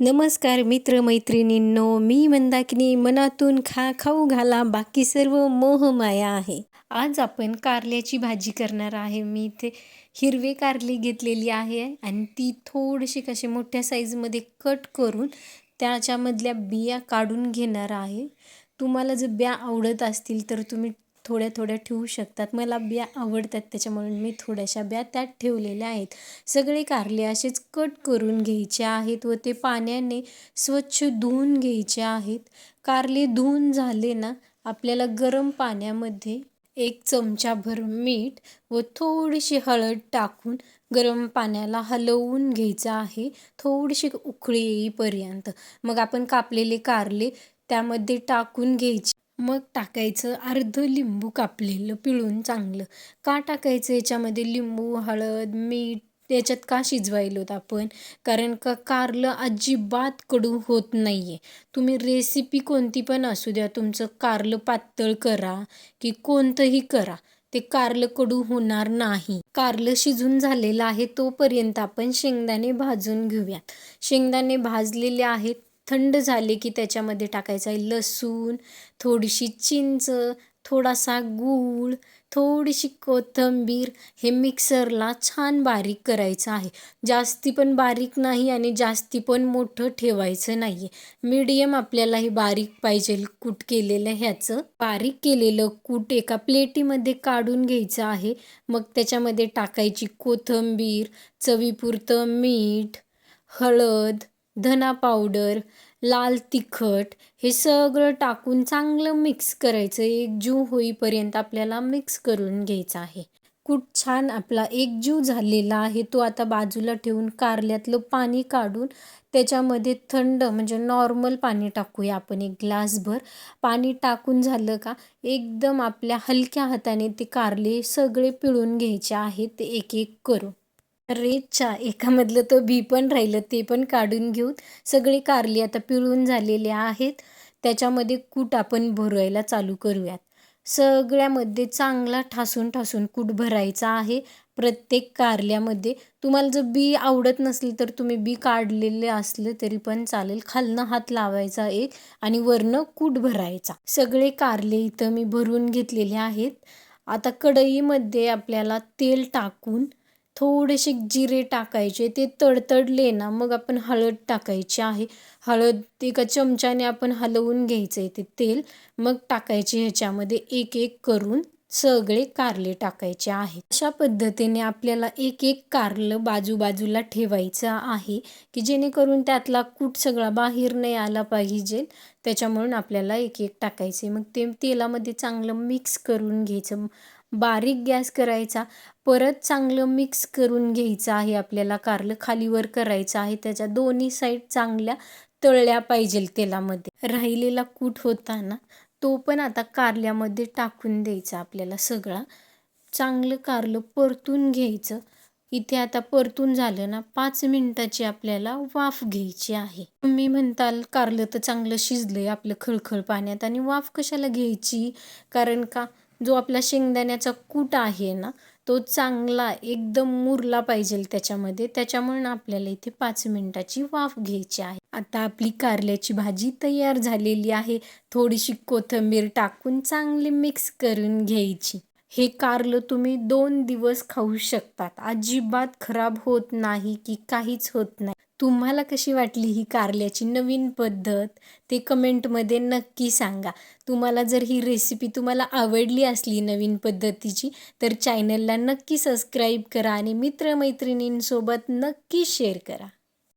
नमस्कार मित्रमैत्रिणींनो मी मंदाकिनी मनातून खा खाऊ घाला बाकी सर्व मोहमाया आहे. आज आपण कारल्याची भाजी करणार आहे. मी इथे हिरवे कारली घेतलेली आहे आणि ती थोडीशी कशी मोठ्या साईजमध्ये कट करून त्याच्यामधल्या बिया काढून घेणार आहे. तुम्हाला जर बिया आवडत असतील तर तुम्ही थोड्या थोड्या ठेवू शकतात. मला बिया आवडतात त्याच्यामुळे मी थोड्याशा बिया त्यात ठेवलेल्या आहेत. सगळे कारले असेच कट करून घ्यायचे आहेत व ते पाण्याने स्वच्छ धुवून घ्यायचे आहेत. कारले धुवून झाले ना आपल्याला गरम पाण्यामध्ये एक चमचाभर मीठ व थोडीशी हळद टाकून गरम पाण्याला हलवून घ्यायचं आहे. थोडीशी उकळी येईपर्यंत. मग आपण कापलेले कारले त्यामध्ये टाकून घ्यायचे. मग टाकायचं अर्ध लिंबू कापलेलं पिळून चांगलं. का टाकायचं? याच्यामध्ये लिंबू हळद मीठ त्याच्यात का शिजवायलो आपण? कारण का कारलं अजिबात कडू होत नाही आहे तुम्ही रेसिपी कोणती पण असू द्या तुमचं कारलं पातळ करा की कोणतंही करा. ते कारलं कडू होणार नाही. कारलं शिजून झालेलं आहे तोपर्यंत आपण शेंगदाणे भाजून घेऊयात. शेंगदाणे भाजलेले आहेत थंड झाले की त्याच्यामध्ये टाकायचं आहे लसूण थोडीशी चिंच थोडासा गूळ थोडीशी कोथिंबीर हे मिक्सरला छान बारीक करायचं आहे. जास्ती पण बारीक नाही आणि जास्ती पण मोठं ठेवायचं नाही आहे मीडियम आपल्याला हे बारीक पाहिजे कूट केलेलं ह्याचं. बारीक केलेलं कूट एका प्लेटीमध्ये काढून घ्यायचं आहे. मग त्याच्यामध्ये टाकायची कोथिंबीर चवीपुरतं मीठ हळद धना पावडर लाल तिखट हे सगळं टाकून चांगलं मिक्स करायचं. एकजीव होईपर्यंत आपल्याला मिक्स करून घ्यायचं आहे. कूट छान आपला एकजीव झालेला आहे. तो आता बाजूला ठेवून कारल्यातलं पाणी काढून त्याच्यामध्ये थंड म्हणजे नॉर्मल पाणी टाकूया आपण एक ग्लासभर. पाणी टाकून झालं का एकदम आपल्या हलक्या हाताने ते कारले सगळे पिळून घ्यायचे आहेत. एक एक करून. रेच्या एकामधलं तो बी पण राहिलं ते पण काढून घेऊन सगळे कारली आता पिळून झालेले आहेत. त्याच्यामध्ये कूट आपण भरायला चालू करूयात. सगळ्यामध्ये चांगला ठासून ठासून कूट भरायचा आहे. प्रत्येक कारल्यामध्ये तुम्हाला जर बी आवडत नसली तर तुम्ही बी काढलेले असले तरी पण चालेल. खालनं हात लावायचा एक आणि वरनं कूट भरायचा. सगळे कारले इथं मी भरून घेतलेले आहेत. आता कढईमध्ये आपल्याला तेल टाकून थोडेसे जिरे टाकायचे ते तडतडले ना मग आपण हळद टाकायची आहे. हळद एका चमच्याने आपण हलवून घ्यायचं आहे ते तेल मग टाकायचे ह्याच्यामध्ये एक एक करून सगळे कारले टाकायचे आहेत. अशा पद्धतीने आपल्याला एक एक कारलं बाजूबाजूला ठेवायचं आहे की जेणेकरून त्यातला कूट सगळा बाहेर नाही आला पाहिजे. त्याच्यामुळून आपल्याला एक एक टाकायचे मग ते तेलामध्ये चांगलं मिक्स करून घ्यायचं. बारीक गॅस करायचा परत चांगलं मिक्स करून घ्यायचं आहे आपल्याला कारलं खालीवर करायचं आहे त्याच्या दोन्ही साईड चांगल्या तळल्या पाहिजेल तेलामध्ये. राहिलेला कूट होता ना तो पण आता कारल्यामध्ये टाकून द्यायचा आपल्याला सगळा. चांगलं कारलं परतून घ्यायचं. इथे आता परतून झालं ना पाच मिनटाची आपल्याला वाफ घ्यायची आहे. तुम्ही म्हणताल कारलं तर चांगलं शिजलंय आपलं खळखळ पाण्यात आणि वाफ कशाला घ्यायची? कारण का? जो आपला शेंगदाण्याचा कूट आहे ना तो चांगला एकदम मुरला पाहिजे त्याच्यामध्ये. त्याच्यामुळे आपल्याला इथे पाच मिनटाची वाफ घ्यायची आहे. आता आपली कारल्याची भाजी तयार झालेली आहे. थोडीशी कोथिंबीर टाकून चांगली मिक्स करून घ्यायची. हे कारलं तुम्ही दोन दिवस खाऊ शकतात. अजिबात खराब होत नाही की काहीच होत नाही. तुम्हाला कशी वाटली ही कारल्याची नवीन पद्धत? ते कमेंटमध्ये नक्की सांगा. तुम्हाला जर ही रेसिपी तुम्हाला आवडली असली नवीन पद्धतीची तर चॅनलला नक्की सबस्क्राईब करा आणि मित्रमैत्रिणींसोबत नक्की शेअर करा.